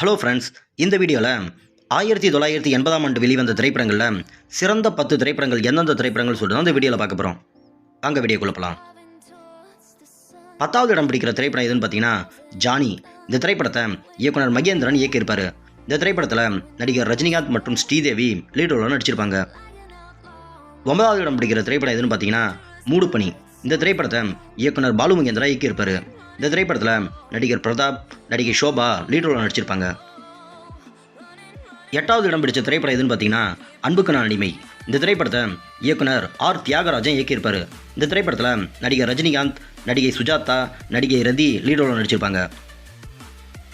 Hello friends இந்த வீடியோவில் ஆயிரத்தி தொள்ளாயிரத்தி எண்பதாம் ஆண்டு வெளிவந்த திரைப்படங்களில் சிறந்த பத்து திரைப்படங்கள் எந்தெந்த திரைப்படங்கள் சொல்லிட்டு அந்த வீடியோவில் பார்க்க போகிறோம் வாங்க வீடியோ குழப்பலாம் பத்தாவது இடம் பிடிக்கிற திரைப்படம் எதுன்னு பார்த்தீங்கன்னா ஜானி. இந்த திரைப்படத்தை இயக்குனர் மகேந்திரன் இயக்கியிருப்பார். இந்த திரைப்படத்தில் நடிகர் ரஜினிகாந்த் மற்றும் ஸ்ரீதேவி லீட் ரோலில் நடிச்சிருப்பாங்க. ஒன்பதாவது இடம் பிடிக்கிற திரைப்படம் எதுன்னு பார்த்தீங்கன்னா மூடுபனி. இந்த திரைப்படத்தை இயக்குனர் பாலு மகேந்திரா இயக்கியிருப்பார். இந்த திரைப்படத்தில் நடிகர் பிரதாப் நடிகை ஷோபா லீட் ரோல் நடிச்சிருப்பாங்க. எட்டாவது இடம் பிடிச்ச திரைப்படம் எதுன்னு பார்த்தீங்கன்னா அன்புக்கு நான் அடிமை. இந்த திரைப்படத்தை இயக்குனர் ஆர். தியாகராஜன் இயக்கியிருப்பார். இந்த திரைப்படத்தில் நடிகர் ரஜினிகாந்த் நடிகை சுஜாதா நடிகை ரதி லீட் ரோல் நடிச்சிருப்பாங்க.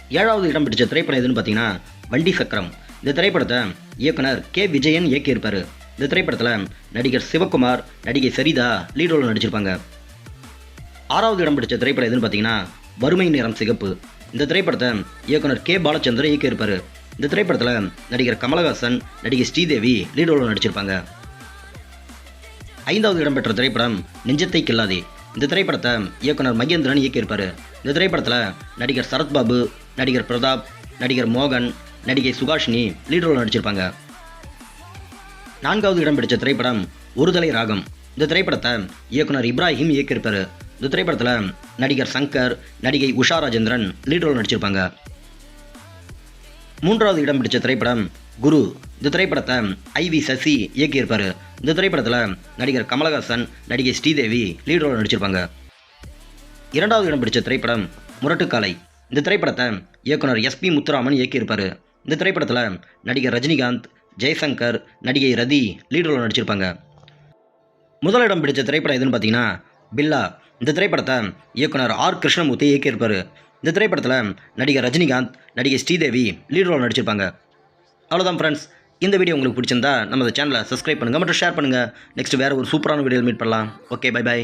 ஏழாவது இடம் பிடிச்ச திரைப்படம் எதுன்னு பார்த்தீங்கன்னா வண்டி சக்கரம். இந்த திரைப்படத்தை இயக்குனர் கே. விஜயன் இயக்கியிருப்பார். இந்த திரைப்படத்தில் நடிகர் சிவகுமார் நடிகை சரிதா லீட் ரோல் நடிச்சிருப்பாங்க. ஆறாவது இடம் பிடிச்ச திரைப்படம் எதுன்னு பார்த்தீங்கன்னா வறுமை நிறம் சிகப்பு. இந்த திரைப்படத்தை இயக்குனர் கே பாலச்சந்திரன் இயக்கியிருப்பார். இந்த திரைப்படத்தில் நடிகர் கமலஹாசன் நடிகை ஸ்ரீதேவி லீட் ரோலில் நடிச்சிருப்பாங்க. ஐந்தாவது இடம்பெற்ற திரைப்படம் நெஞ்சத்தை கில்லாதே இந்த திரைப்படத்தை இயக்குனர் மகேந்திரன் இயக்கியிருப்பார். இந்த திரைப்படத்தில் நடிகர் சரத்பாபு நடிகர் பிரதாப் நடிகர் மோகன் நடிகை சுகாஷினி லீட் ரோல் நடிச்சிருப்பாங்க. நான்காவது இடம் பிடித்த திரைப்படம் ஒருதலை ராகம். இந்த திரைப்படத்தை இயக்குனர் இப்ராஹிம் இயக்கியிருப்பார். இந்த திரைப்படத்தில் நடிகர் சங்கர் நடிகை உஷா ராஜேந்திரன் லீட் ரோல் நடிச்சிருப்பாங்க. மூன்றாவது இடம் பிடிச்ச திரைப்படம் குரு. இந்த திரைப்படத்தை ஐ வி சசி இயக்கியிருப்பார். இந்த திரைப்படத்தில் நடிகர் கமலஹாசன் நடிகை ஸ்ரீதேவி லீட் ரோல் நடிச்சிருப்பாங்க. இரண்டாவது இடம் பிடிச்ச திரைப்படம் முரட்டுக்காலை. இந்த திரைப்படத்தை இயக்குனர் எஸ்பி முத்துராமன் இயக்கியிருப்பார். இந்த திரைப்படத்தில் நடிகர் ரஜினிகாந்த் ஜெய்சங்கர் நடிகை ரதி லீட் ரோல் நடிச்சிருப்பாங்க. முதலிடம் பிடிச்ச திரைப்படம் எதுன்னு பார்த்தீங்கன்னா பில்லா இந்த திரைப்படத்தை இயக்குனர் ஆர். கிருஷ்ணமூர்த்தி இயக்கியிருப்பார். இந்த திரைப்படத்தில் நடிகர் ரஜினிகாந்த் நடிகை ஸ்ரீதேவி லீட் ரோல் நடிச்சிருப்பாங்க. அவ்வளோதான் ஃப்ரெண்ட்ஸ் இந்த வீடியோ உங்களுக்கு பிடிச்சிருந்தா நம்ம சேனலை சப்ஸ்கிரைப் பண்ணுங்கள் மற்றும் ஷேர் பண்ணுங்கள் நெக்ஸ்ட் வேறு ஒரு சூப்பரான வீடியோ மீட் பண்ணலாம். Okay bye bye